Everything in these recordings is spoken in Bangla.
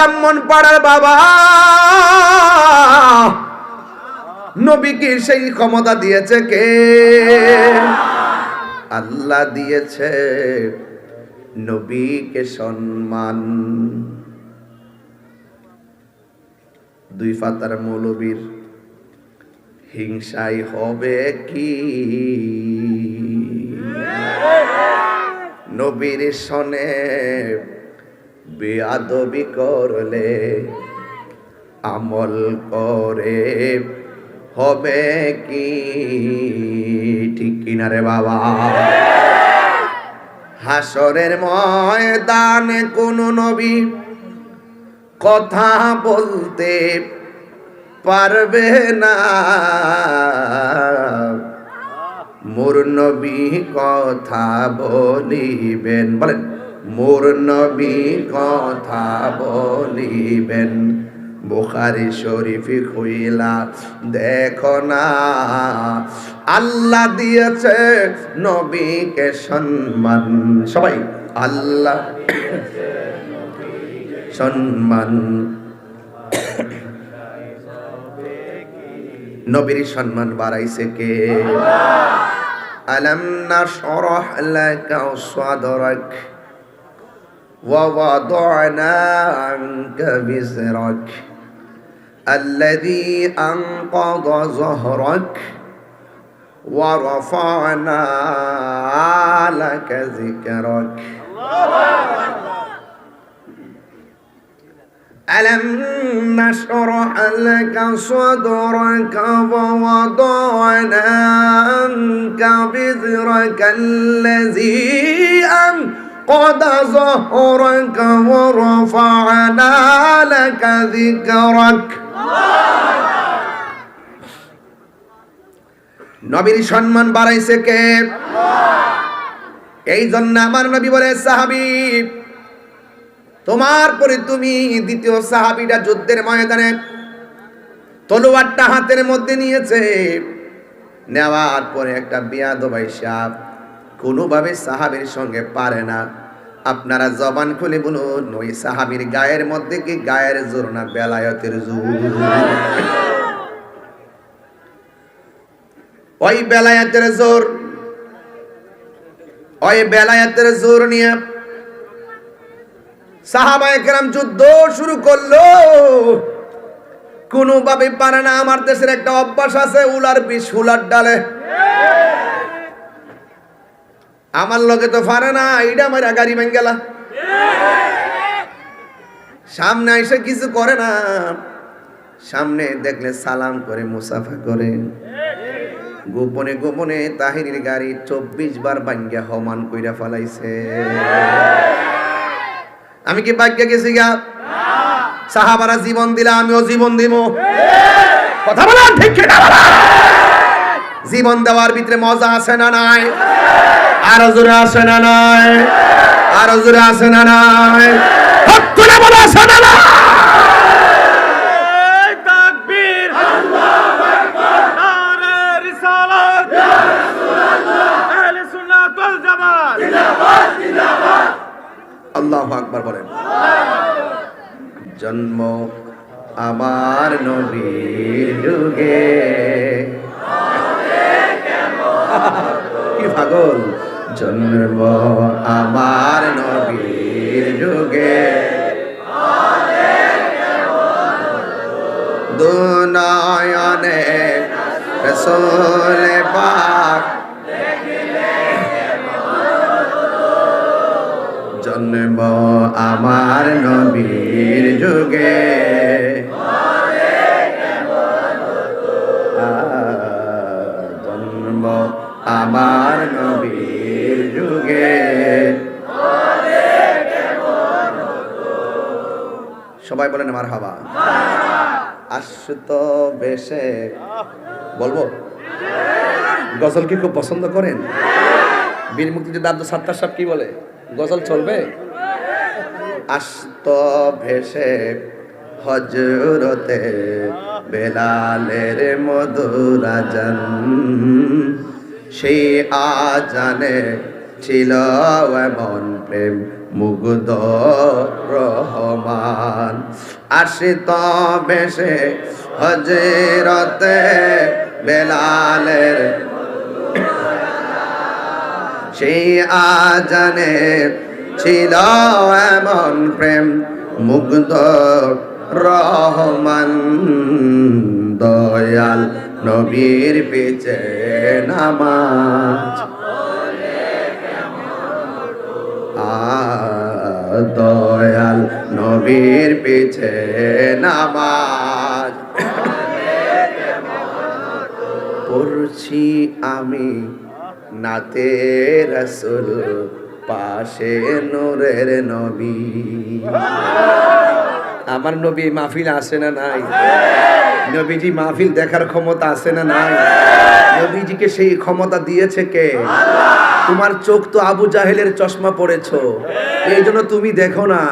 ব্রাহ্মণ পাড়ার বাবা। নবীকে সেই ক্ষমতা দিয়েছে কে? আল্লাহ দিয়েছে নবীকে সম্মান। দুই ফাতার মৌলবীর হিংসাই হবে কি? নবীর সনে বেয়াদবি করলে আমল করে হবে কি? ঠিক কিনা রে বাবা? হাসরের ময়দানে কোন নবী কথা বলতে পারবে না। মোর নবী কথা বলিবেন। বলেন। মোর নবী কথা বলিবেন। বুখারি শরীফি খুইলা, দেখো না, আল্লাহ দিয়েছে নবীকে সম্মান। সবাই, আল্লাহ সম্মান। নবীর সম্মান বাড়াইছে কে? আলম নাশরাহ লাকা সাদরাক ووضعنا عنك وزرك الذي أنقض ظهرك ورفعنا لك ذكرك. ألم نشرح لك صدرك ووضعنا عنك بذرك الذي أنقض ظهرك ورفعنا لك ذكرك নবীর সম্মান বাড়াইছে কে এই জন্য আমার নবী বলে সাহাবী তোমার পরে তুমি দ্বিতীয় সাহাবিটা যুদ্ধের ময়দানে তলোয়ারটা হাতের মধ্যে নিয়েছে নেওয়ার পরে একটা বিয়াদবাই সাপ কোনোভাবে সাহাবের সঙ্গে পারে না আপনারা জবান খুলে বলুন, ওই সাহাবির গায়ের মধ্যে কি গায়ের জোর না বেলায়তের জোর? ওই বেলায়াতের জোর, ওই বেলায়াতের জোর নিয়ে সাহাবা একরাম যুদ্ধ শুরু করল। কোনোভাবে পারে না, আমার দেশের একটা অভ্যাস আছে, উলার বিষ, উলার ডালে। আমার লগে তো পারে না এইটা আমার গাড়ি গেলা সামনে এসে কিছু করে না। সামনে দেখলে সালাম করে, মুসাফা করে। গোপনে গোপনে তাহিরির গাড়ি চব্বিশ বার বাঙ্গা হমান কইরা ফেলাইছে। আমি কি ভাগ্যে গেছি গা? সাহাবারা জীবন দিলা আমিও জীবন দিব কথা বলা ঠিক জীবন দেওয়ার ভিতরে মজা আছে না নাই? আরও জোরে আছে না নাই? আরও জোরে আছে না বলা আছে না আল্লাহ আকবার বলেন। জন্ম আমার নবীর যুগে। কি পাগল? জন্ম আমার নবীর যুগে। দুনয়নে রসুল পাক জন্ম আমার নবীর যুগে। আশুত বেশে। বলব? গজল কি খুব পছন্দ করেন? বীর মুক্তিযোদ্ধা আব্দুল সাত্তার সাহেব কি বলে? গজল চলবে? আস্ত ভেসে হজরতে বেলালের মধুরাজন সেই আজানে ছিল এমন প্রেম। মুগ্ধ রহমান। আসে তবে সে হজরতে বেলালের সেই আজানে ছিল এমন প্রেম মুগ্ধ রহমান। দয়াল নবীর পিছে নামাজ দয়াল নবীর পিছে নামাজ। পড়ছি আমি নাতে রসুল, পাশে নূরের নবী। আমার নবী মাহফিল আসে না নাই? নবীজি মাহফিল দেখার ক্ষমতা আছে না নাই? নবীজিকে সেই ক্ষমতা দিয়েছে কে? তোমার চোখ তো আবু জাহেলের চশমা পড়েছো। এই জন্য তুমি দেখো না।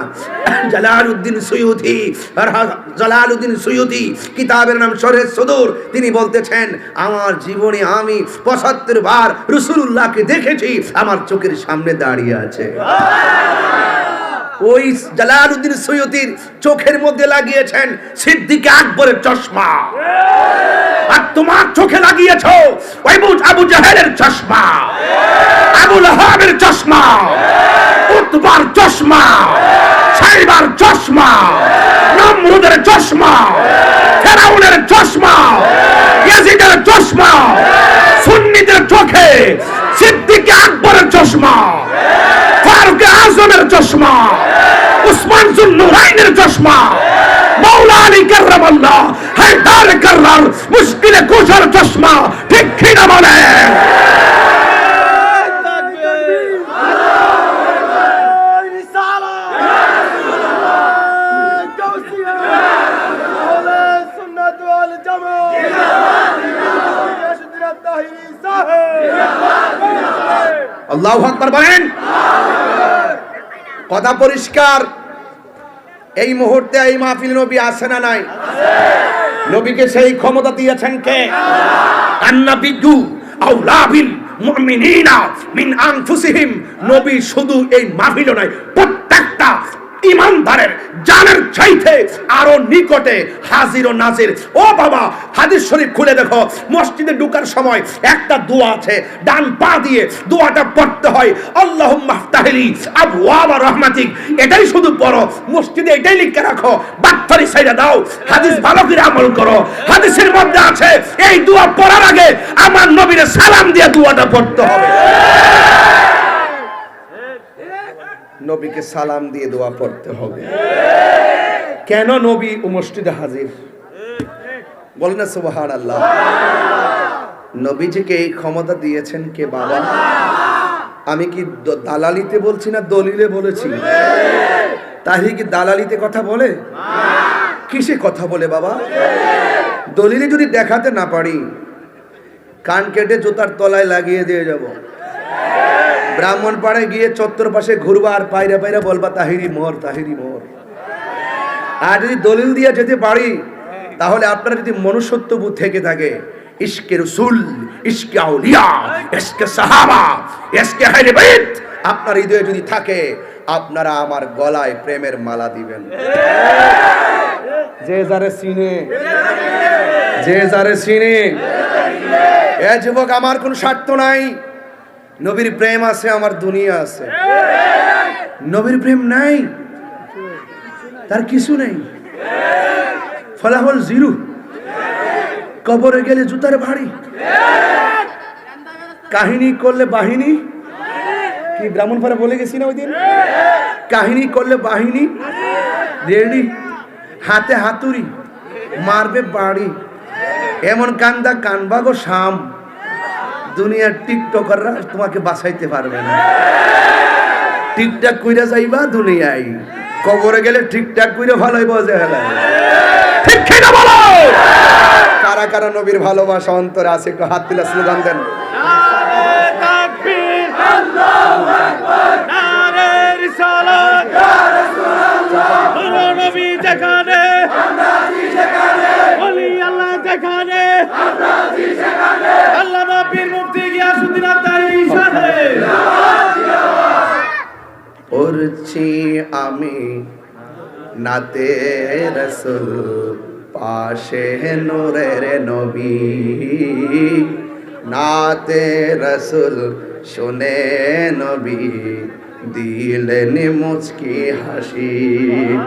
জালালউদ্দিন সৈয়দি জালালউদ্দিন সৈয়দি কিতাবের নাম শরে সদুর, তিনি বলতেছেন, আমার জীবনে আমি পঁচাত্তর বার রসুল্লাহকে দেখেছি, আমার চোখের সামনে দাঁড়িয়ে আছে। ওই জালালউদ্দিন সৈয়দির চোখের মধ্যে লাগিয়েছেন সিদ্দিকে আকবরের চশমা। আর তোমার চোখে লাগিয়েছো আবু জাহেলের চশমা। আবু লাহাবের চশমা। উতবার চশমা। সাইবার চশমা। নমরুদের চশমা। ফেরাউনের চশমা। ইয়াজিদের চশমা। সুন্নিদের চোখে সিদ্দিকে আকবরের চশমা। ফারুক আজমের চশমা। উসমান জুন্নুরাইনের চশমা। মৌলা আলী কার্রামাল্লাহ হায়দার কার্রার মুশকিলে কুশার চশমা ঠিক কিনা বলে? কথা পরিষ্কার। এই মুহূর্তে এই মাহফিল নবী আছে না নাই? নবীকে সেই ক্ষমতা দিয়েছেন কে? আন্নাবিদু আউলাবিল মুমিনিনা মিন আনফুসিহিম। নবী শুধু এই মাহফিল নয়, প্রত্যেকটা ইমানদারের জানের চাইতে আরও নিকটে হাজির ও নাজির। ও বাবা, হাদিস শরীফ খুলে দেখো। মসজিদে ঢুকার সময় একটা দোয়া আছে, ডান পা দিয়ে দোয়াটা পড়তে হয়। আল্লাহ মাফতাহলি আবওয়াব রহমাতিক। এটাই শুধু পড়ো, মসজিদে এটাই লিখে রাখো। বাটফারি সাইডা দাও, হাদিস ভালো করে আমল করো। হাদিসের মধ্যে আছে, এই দোয়া পড়ার আগে আমার নবীর সালাম দিয়ে দোয়াটা পড়তে হবে। নবীকে সালাম দিয়ে দোয়া পড়তে হবে। কেন নবী ও মসজিদে হাজির? বলে না সুবহান আল্লাহ নবীজিকে এই ক্ষমতা দিয়েছেন কে বাবা? আমি কি দালালিতে বলছি না দলিলে বলেছি? তাহলে কি দালালিতে কথা বলে? কিসে কথা বলে বাবা? দলিলে যদি দেখাতে না পারি, কান কেটে জুতার তলায় লাগিয়ে দিয়ে যাব। ব্রাহ্মণ পাড়ে গিয়ে চত্বর পাশে ঘুরবা আর পায়রা পায়রা বলবা, তাহিরি মোর তাহিরি মোর আর যদি দলিল দিয়ে যেতে পারি, তাহলে আপনারা যদি মনুষ্যত্ব বোধ থেকে থাকে, ইশকে রসুল, ইশকে আউলিয়া, ইশকে সাহাবা, ইশকে আহলে বাইত, আপনার হৃদয়ে যদি থাকে, আপনারা আমার গলায় প্রেমের মালা দিবেন। যে যারে সিনে যে যারে সিনে এ যুবক, আমার কোন স্বার্থ নাই। নবীর প্রেম আছে, আমার দুনিয়া আছে। নবীর প্রেম নাই, তার কিছু নেই। ফলাফল জিরো। কবরে গেলে জুতার ভারী। কাহিনী করলে বাহিনী। কি ব্রাহ্মণ পাড়া বলে গেছি না ওই দিন কাহিনী করলে বাহিনী। রেডি। হাতে হাতুড়ি। মারবে বাড়ি। এমন কান্দা কানবা গো শাম। দুনিয়ার টিকটকাররা তোমাকে বাঁচাইতে পারবে না। টিকটাক কইরা যাইবা দুনিয়ায়। কবরে গেলে ঠিকঠাক কইরা ভালোই বজে হেলা ঠিক কিনা বলো? কারা কারা নবীর ভালোবাসা অন্তরে আছে, একটু হাত তুলে স্লোগান দেন আল্লাহ পড়ছি আমি নাতে রসুল, পাশে নূরের নবী। নাতে রসুল, শুনে নবী, দিলেন মুচকি হাসি,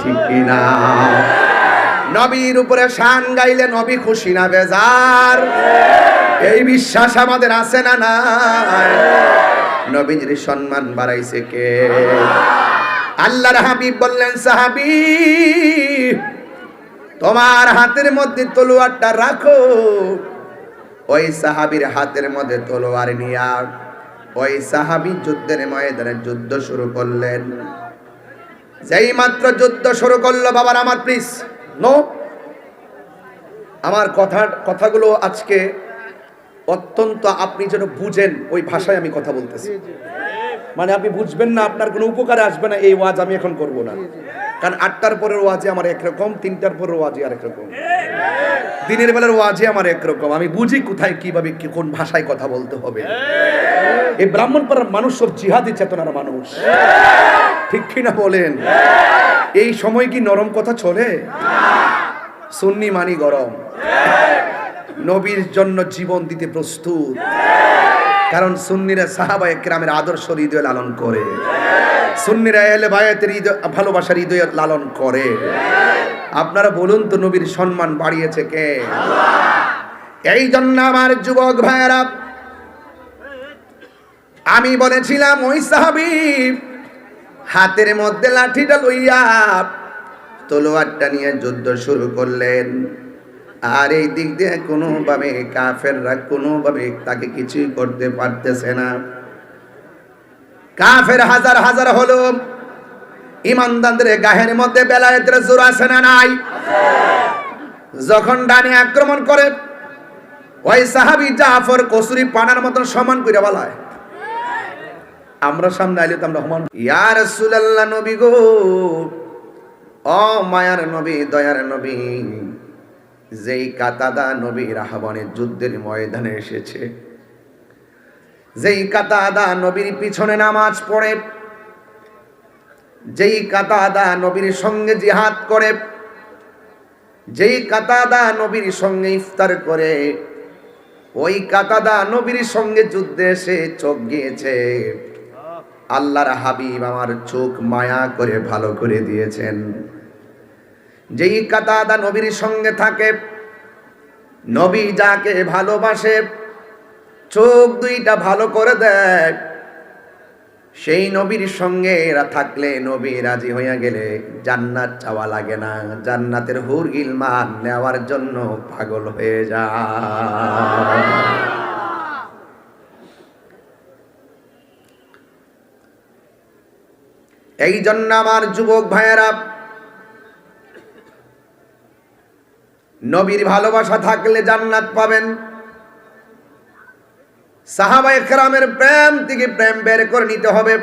ঠিক না নবীর উপরে শান গাইলে নবী খুশি না, বেজার। এই বিশ্বাস আমাদের আছে না নাই? নবীজির সম্মান বাড়াইছে কে? আল্লাহর হাবিব বললেন, সাহাবি, তোমার হাতের মধ্যে তলোয়ারটা রাখো। ওই সাহাবীর হাতের মধ্যে তলোয়ার নিয়া ওই সাহাবী যুদ্ধের ময়দানে যুদ্ধ শুরু করলেন। যেই মাত্র যুদ্ধ শুরু করল, বাবার আমার প্লিজ নো আমার কথা, কথাগুলো আজকে অত্যন্ত আপনি যেন বুঝেন ওই ভাষায় আমি কথা বলতেছি। মানে আপনি বুঝবেন না আপনার কোনো উপকারে আসবে না এই ওয়াজ আমি এখন করব না। কারণ আটটার পরের ওয়াজে আমার একরকম তিনটার পরের ওয়াজে আর একরকম দিনের বেলার ওয়াজে আমার একরকম আমি বুঝি কোথায় কীভাবে কোন ভাষায় কথা বলতে হবে। এই ব্রাহ্মণ ব্রাহ্মণপাড়ার মানুষ সব জিহাদি চেতনার মানুষ। ঠিক কিনা বলেন? এই সময় কি নরম কথা চলে? সুন্নি মানি গরম। নবীর জন্য জীবন দিতে প্রস্তুত। কারণ সুন্নিরা সাহাবা একরামের আদর্শ হৃদয় লালন করে। সুন্নিরা এলে বায়াতের হৃদয়, ভালোবাসার হৃদয় লালন করে। আপনারা বলুন তো নবীর সম্মান বাড়িয়েছে কে? এই জন্য আমার যুবক ভাইয়েরা, আমি বলেছিলাম, ওই সাহাবি হাতের মধ্যে লাঠিটা লইয়া তলোয়ারটা নিয়ে যুদ্ধ শুরু করলেন। আর এই দিক দিয়ে কোনোভাবে কাফেররা কোনোভাবে তাকে কিছুই করতে পারতেছে না। কাফের হাজার হাজার হলো ইমানদারদের গাহের মধ্যে বেলায়েতের জোর আছে না নাই? যখন ডানে আক্রমণ করে, ওই সাহাবি জাফর কসুরি পানার মতন সমান করে বলায়, আমরা সামনে আইলে তো আমরা সমান ইয়া রাসূলুল্লাহ নবী গো, ও মায়ার নবী, দয়ার নবী যেই কাতাদা নবী রাহাবানের যুদ্ধের ময়দানে এসেছে। যেই কাতাদা নবীর পিছনে নামাজ পড়ে, যেই কাতাদা নবীর সঙ্গে জিহাদ করে, যেই কাতাদা নবীর সঙ্গে ইফতার করে, ওই কাতাদা নবীর সঙ্গে যুদ্ধে এসে চোখ গিয়েছে। আল্লাহর হাবিব আমার চোখ মায়া করে ভালো করে দিয়েছেন। যেই কাতাদা নবীর সঙ্গে থাকে, নবী যাকে ভালোবাসে, চোখ দুইটা ভালো করে দেয়। সেই নবীর সঙ্গে এরা থাকলে নবী রাজি হইয়া গেলে জান্নাত চাওয়া লাগে না। জান্নাতের হুর গিলমান নেওয়ার জন্য পাগল হয়ে যায়। এই জন্য আমার যুবক ভাইয়েরা নবীর ভালোবাসা থাকলে জান্নাত পাবেন। সাহাবা একরামের প্রেম থেকে প্রেম বের করে নিতে হবে।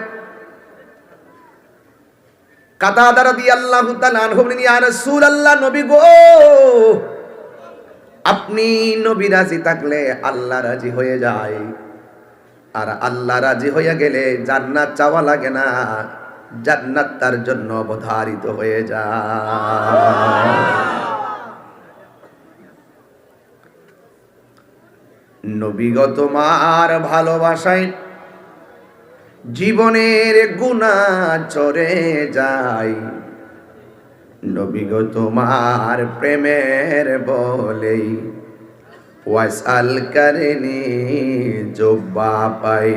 কাতাদার দিয়ে আল্লাহ রাসূল আল্লাহ নবী গো! আপনি নবী রাজি থাকলে আল্লাহ রাজি হয়ে যায়। আর আল্লাহ রাজি হয়ে গেলে জান্নাত চাওয়া লাগে না। জান্নাত তার জন্য অবধারিত হয়ে যায়। নবীগত মার ভালোবাসায় জীবনের গুণা চরে যায়। নবীগত মার প্রেমের বলেই ওয়াসাল কারেনি জব্বা পাই।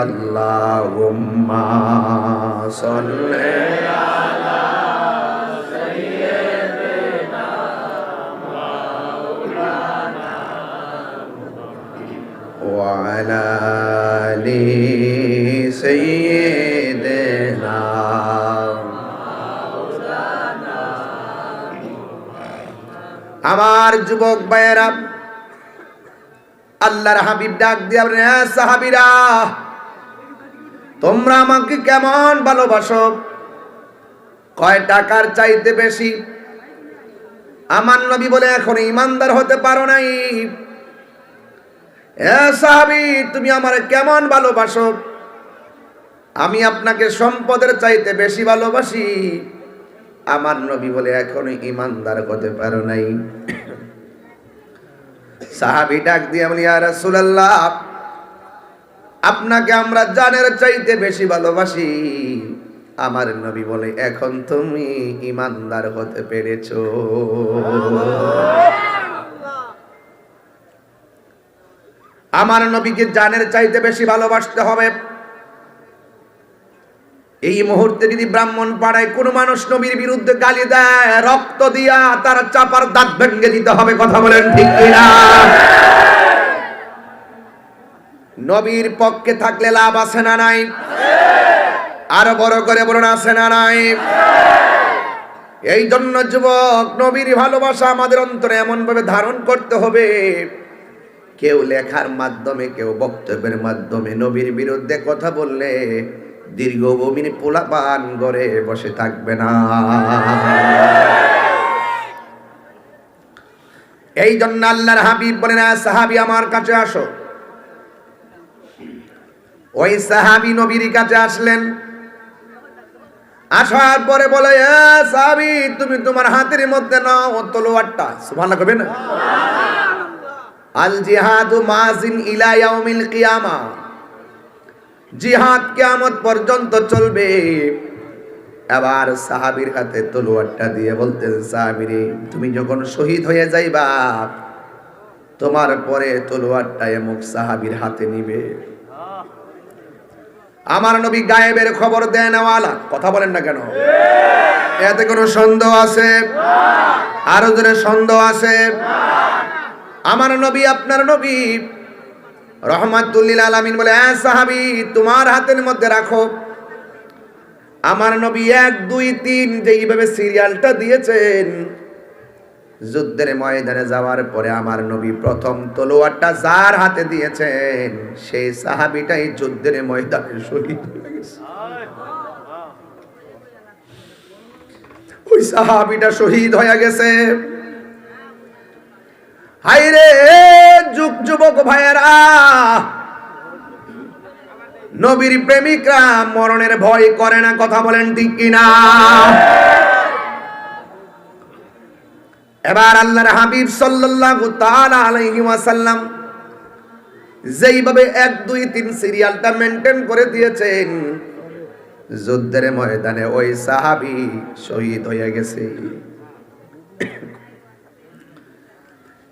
আল্লাহ সল্লে وعلى آل سيدنا আমার যুবক ভাইয়েরা আল্লাহর হাবিব ডাক দিয়া বলেন, "হ্যাঁ সাহাবীরা তোমরা আমাকে কেমন ভালোবাসো কয় টাকার চাইতে বেশি আমার নবী বলে এখন ইমানদার হতে পারো নাই এ তুমি আমার কেমন ভালোবাসো? আমি আপনাকে সম্পদের চাইতে বেশি ভালোবাসি। আমার নবী বলে এখনও ইমানদার হতে পারো নাই। সাহাবি ডাক দিয়ে বলি আর রাসূলুল্লাহ, আপনাকে আমরা জানের চাইতে বেশি ভালোবাসি। আমার নবী বলে, এখন তুমি ইমানদার হতে পেরেছ। আমার নবীকে জানের চাইতে বেশি ভালোবাসতে হবে। এই মুহূর্তে যদি ব্রাহ্মণ পাড়ায় কোনো মানুষ নবীর বিরুদ্ধে গালি দেয়, রক্ত দিয়া তার চাপার দাঁত ভেঙে দিতে হবে, কথা বলেন ঠিক কিনা? নবীর পক্ষে থাকলে লাভ আছে না নাই? আরও বড় করে বলুন, আছে না নাই? এই জন্য যুবক, নবীর ভালোবাসা আমাদের অন্তরে এমন ভাবে ধারণ করতে হবে। কেউ লেখার মাধ্যমে, কেউ বক্তব্যের মাধ্যমে নবীর বিরুদ্ধে কথা বললে দীর্ঘ বমির পোলাপান করে বসে থাকবে না। এই জন্য আল্লাহর হাবিব বলে, না, সাহাবি আমার কাছে আসো। ওই সাহাবি নবীর কাছে আসলেন। আসার পরে বলে, "এ সাহাবি, তুমি তোমার হাতের মধ্যে নাও তলোয়ারটা। সুবহানাল্লাহ কবে না? আল জিহাদু মাজিন ইলা ইয়াউমিল কিয়ামা। জিহাদ কিয়ামত পর্যন্ত চলবে। এবার সাহাবীর হাতে তলোয়ারটা দিয়ে বলতেন, সাহাবীরে, তুমি যখন শহীদ হয়ে যাইবা, তোমার পরে তলোয়ারটা এমুক সাহাবীর হাতে নিবে। আমার নবী গায়েবের খবর দেন ওয়ালা কথা বলেন না কেন? এতে কোনো সন্দেহ আছে? আরও জোরে সন্দেহ আছে? আমার নবী, আপনার নবী। রহমাতুল্লিল আলামিন বলে হ্যাঁ সাহাবি, তোমার হাতের মধ্যে রাখো। আমার নবী এক, দুই, তিন যেইভাবে সিরিয়ালটা দিয়েছেন, যুদ্ধের ময়দানে যাওয়ার পরে আমার নবী প্রথম তলোয়ারটা যার হাতে দিয়েছেন, সেই সাহাবিটাই যুদ্ধের ময়দানে শহীদ হয়ে গেছে। ওই সাহাবিটা শহীদ হয়ে গেছে। হাইরে যুগ যুবক ভাইয়েরা, নবীর প্রেমিকরা মরণের ভয় করে না, কথা বলেন ঠিক কিনা? এবার আল্লাহর হাবিব সাল্লাল্লাহু তাআলা আলাইহি ওয়াসাল্লাম যেইভাবে এক, দুই, তিন সিরিয়ালটা মেনটেন করে দিয়েছেন, যুদ্ধের ময়দানে ওই সাহাবী শহীদ হয়ে গেছে।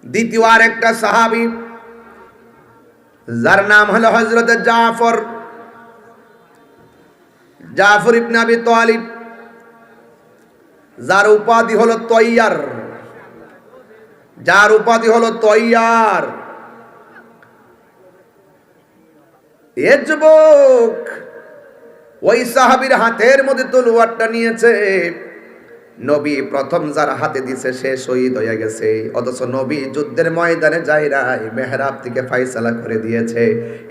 দ্বিতীয় আর একটা সাহাবী, যার নাম হলো হযরত জাফর। জাফর ইবনে আবি তালিব, যার উপাধি হলো তৈয়ার। যার উপাধি হলো তৈয়ার। এ যুবক ওই সাহাবীর হাতের মধ্যে তলোয়ারটা নিয়েছে। নবী প্রথম যার হাতে দিছে, সে শহীদ হয়ে গেছে। অথচ নবী যুদ্ধের ময়দানে যাইরাই মেহরাব থেকে ফাইসালা করে দিয়েছে।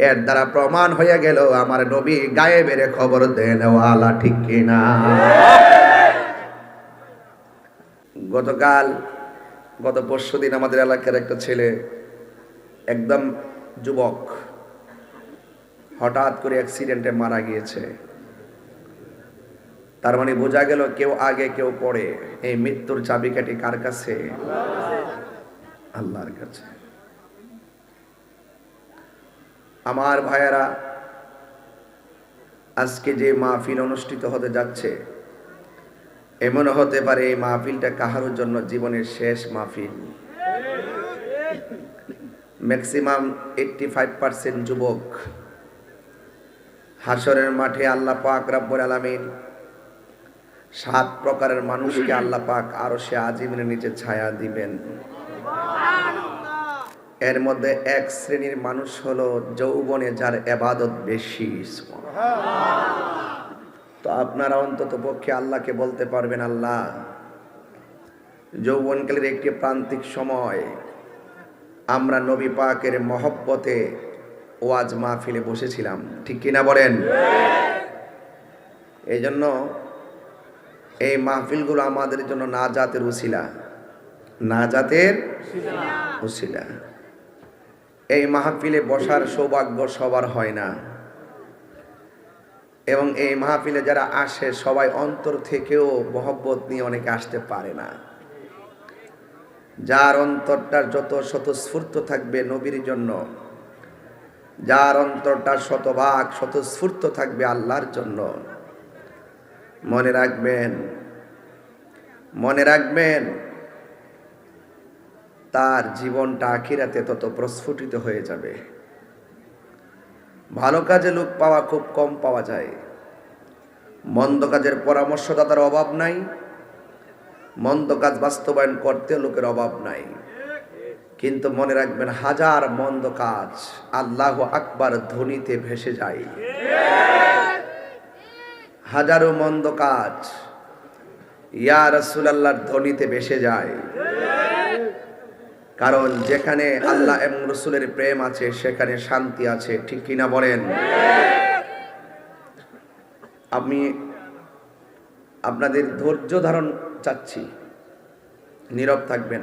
এর দ্বারা প্রমাণ হয়ে গেল, আমার নবী গায়ে বেড়ে খবর দেন ওয়ালা ঠিক কিনা? গতকাল, গত পরশু দিন আমাদের এলাকার একটা ছেলে, একদম যুবক, হঠাৎ করে অ্যাক্সিডেন্টে মারা গিয়েছে। তার মানে বোঝা গেল কেউ আগে, কেউ পরে। এই মৃত্যুর চাবিকাঠি কার কাছে? আল্লাহর কাছে। আমার ভাইয়েরা, আজকে যে মাহফিল অনুষ্ঠিত হতে যাচ্ছে, এমন হতে পারে এই মাহফিলটা কাহারোর জন্য জীবনের শেষ মাহফিল। ম্যাক্সিমাম এইটটি ফাইভ পার্সেন্ট যুবক, হাসরের মাঠে আল্লাহ পাক রাব্বুল আলামিন সাত প্রকারের মানুষকে আল্লাহ পাক আরও সে আজিমের নিচে ছায়া দিবেন। এর মধ্যে এক শ্রেণির মানুষ হলো যৌবনে যার এবাদত বেশি তো আপনারা অন্তত পক্ষে আল্লাহকে বলতে পারবেন আল্লাহ যৌবনকালের একটি প্রান্তিক সময় আমরা নবী পাকের মহব্বতে ওয়াজ মাহফিলে বসেছিলাম। ঠিক কিনা বলেন? এই জন্য এই মাহফিলগুলো আমাদের জন্য না জাতের উশিলা না জাতের উশিলা এই মাহফিলে বসার সৌভাগ্য সবার হয় না। এবং এই মাহফিলে যারা আসে, সবাই অন্তর থেকেও মহব্বত নিয়ে অনেকে আসতে পারে না। যার অন্তরটা যত স্বতঃস্ফূর্ত থাকবে নবীর জন্য, যার অন্তরটা শতভাগ স্বতঃস্ফূর্ত থাকবে আল্লাহর জন্য মনে রাখবেন মনে রাখবেন, তার জীবনটা আখিরাতে তত প্রস্ফুটিত হয়ে যাবে। ভালো কাজে লোক পাওয়া খুব কম পাওয়া যায়। মন্দ কাজের পরামর্শদাতার অভাব নাই। মন্দ কাজ বাস্তবায়ন করতে লোকের অভাব নাই। কিন্তু মনে রাখবেন, হাজার মন্দ কাজ আল্লাহ আকবার ধ্বনিতে ভেসে যায়। হাজারো মন্দ কাজ। ইয়া রসুলাল্লাহর ধ্বনিতে ভেসে যায়। কারণ যেখানে আল্লাহ এবং রসুলের প্রেম আছে, সেখানে শান্তি আছে। ঠিক কিনা বলেন? আমি আপনাদের ধৈর্য ধারণ চাচ্ছি। নীরব থাকবেন।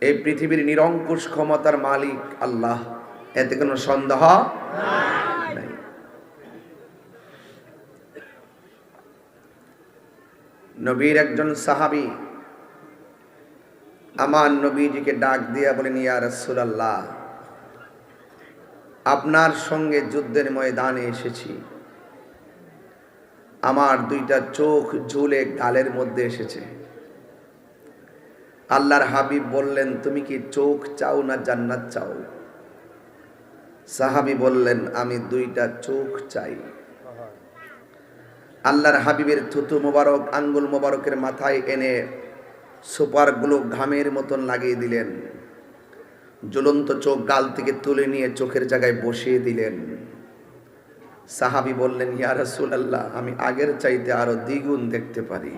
এই পৃথিবীর নিরঙ্কুশ ক্ষমতার মালিক আল্লাহ। এতে কোনো সন্দেহ? নবীর একজন সাহাবী। আমার নবীজিকে ডাক দিয়া বলেন, ইয়া রাসূলুল্লাহ, আপনার সঙ্গে যুদ্ধের ময়দানে এসেছি। আমার দুইটা চোখ ঝুলে গালের মধ্যে এসেছে। আল্লাহর হাবিব বললেন, তুমি কি চোখ চাও না জান্নাত চাও? সাহাবি বললেন, আমি দুইটা চোখ চাই। আল্লাহর হাবিবের থুতু মোবারক, আঙ্গুল মোবারকের মাথায় এনে সুপার সুপারগুলো ঘামের মতন লাগিয়ে দিলেন। জ্বলন্ত চোখ গাল থেকে তুলে নিয়ে চোখের জায়গায় বসিয়ে দিলেন। সাহাবি বললেন ইয়ারসুল আল্লাহ আমি আগের চাইতে আরও দ্বিগুণ দেখতে পারি।